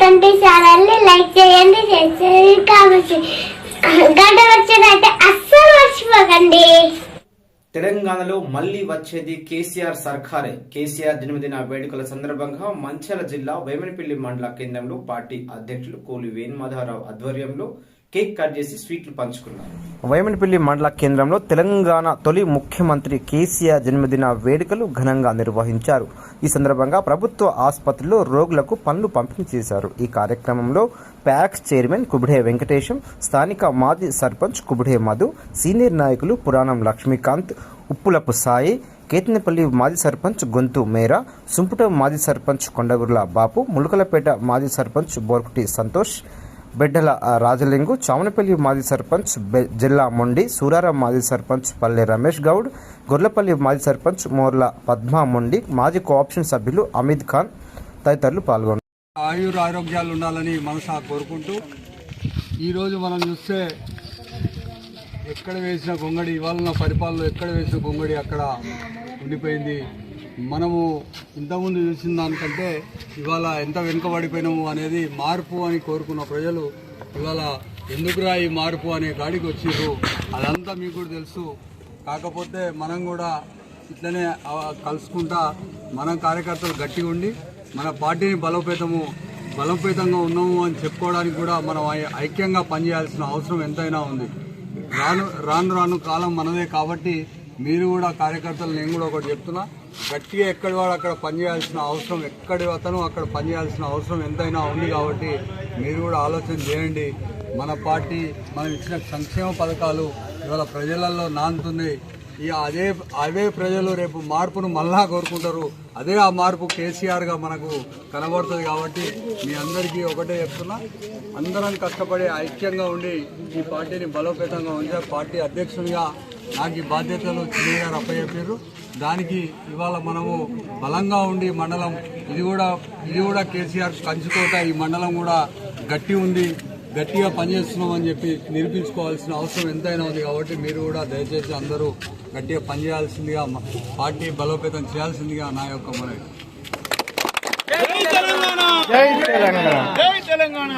Twenty ఛానల్ని like చేయండి share చేయండి కామెంట్ గంట వచ్చినట్టే అస్సలు మర్చిపోకండి. తెలంగాణలో మళ్ళీ వచ్చేది కేసీఆర్ సర్కారే. కేసీఆర్ జన్మదిన వేడుకల సందర్భంగా మంచాల జిల్లా వేమనపల్లి మండల కేంద్రంలో పార్టీ అధ్యక్షులు కోలి వేణుమాధవరావు ఆధ్వర్యంలో కేక్ కట్ చేసి స్వీట్లు పంచుకున్నారు. వేమనపల్లి మండల కేంద్రంలో తెలంగాణ తొలి ముఖ్యమంత్రి కేసీఆర్ జన్మదిన వేడుకలు ఘనంగా నిర్వహించారు. ఈ సందర్భంగా ప్రభుత్వ ఆసుపత్రిలో రోగులకు పనులు పంపిణీ చేశారు. ఈ కార్యక్రమంలో ప్యాక్స్ చైర్మన్ కుబిడే వెంకటేశం స్థానిక మాజీ సర్పంచ్ కుబిడే మధు సీనియర్ నాయకులు పురాణం లక్ష్మీకాంత్ ఉప్పులపు సాయి కేతనపల్లి మాజీ సర్పంచ్ గొంతు మేరా సుంపుట మాజీ సర్పంచ్ కొండగుర్ల బాపు ములకలపేట మాజీ సర్పంచ్ బోర్కుటి సంతోష్ బిడ్డల రాజలింగు చామనపల్లి మాజీ సర్పంచ్ బె- జిల్లా మొండి సూరారం మాజీ సర్పంచ్ పల్లె రమేష్ గౌడ్ గొర్లపల్లి మాజీ సర్పంచ్ మోర్ల పద్మా మొండి మాజీ కోఆప్షన్ సభ్యులు అమిద్ ఖాన్ తదితరులు పాల్గొన్నారు. ఆయుర ఆరోగ్యాలు ఉండాలని మనసా కోరుకుంటూ ఈరోజు మనం చూస్తే ఎక్కడ వేసిన గొంగడి ఇవాళ పరిపాలన ఎక్కడ వేసిన గొంగడి అక్కడ ఉండిపోయింది. మనము ఇంతకుముందు చూసిన దానికంటే ఇవాళ ఎంత వెనుకబడిపోయినాము అనేది మార్పు అని కోరుకున్న ప్రజలు ఇవాళ ఎందుకురా ఈ మార్పు అనే గాడికి వచ్చిర్రు? అదంతా మీకు కూడా తెలుసు. కాకపోతే మనం కూడా ఇట్లనే కలుసుకుంటా మనం కార్యకర్తలు గట్టిగా ఉండి మన పార్టీని బలోపేతము బలోపేతంగా ఉన్నాము అని చెప్పుకోవడానికి కూడా మనం ఐ- ఐక్యంగా పనిచేయాల్సిన అవసరం ఎంతైనా ఉంది. రాను రాను రాను కాలం మనదే కాబట్టి మీరు కూడా కార్యకర్తలు నేను కూడా ఒకటి చెప్తున్నా. గట్టిగా ఎక్కడి వాడు అక్కడ పనిచేయాల్సిన అవసరం ఎక్కడి అతను అక్కడ పనిచేయాల్సిన అవసరం ఎంతైనా ఉంది కాబట్టి మీరు కూడా ఆలోచన చేయండి. మన పార్టీ మనం ఇచ్చిన సంక్షేమ పథకాలు ఇవాళ ప్రజలలో నాంతున్నాయి. ఇక అదే అవే ప్రజలు రేపు మార్పును మళ్ళా కోరుకుంటారు. అదే ఆ మార్పు కేసీఆర్గా మనకు కనబడుతుంది కాబట్టి మీ అందరికీ ఒకటే చెప్తున్నా. అందరం కష్టపడి ఐక్యంగా ఉండి ఈ పార్టీని బలోపేతంగా ఉంచే పార్టీ అధ్యక్షునిగా నాకు ఈ బాధ్యతలు చిన్నయ్య గారు అప్పచెప్పారు దానికి ఇవాళ మనము బలంగా ఉండి మండలం ఇది కూడా ఇది కూడా కేసీఆర్ కంచుకోట ఈ మండలం కూడా గట్టి ఉంది. గట్టిగా పనిచేస్తున్నాం అని చెప్పి నిరూపించుకోవాల్సిన అవసరం ఎంతైనా ఉంది కాబట్టి మీరు కూడా దయచేసి అందరూ గట్టిగా పనిచేయాల్సిందిగా పార్టీ బలోపేతం చేయాల్సిందిగా నా యొక్క మనవి. జై తెలంగాణ!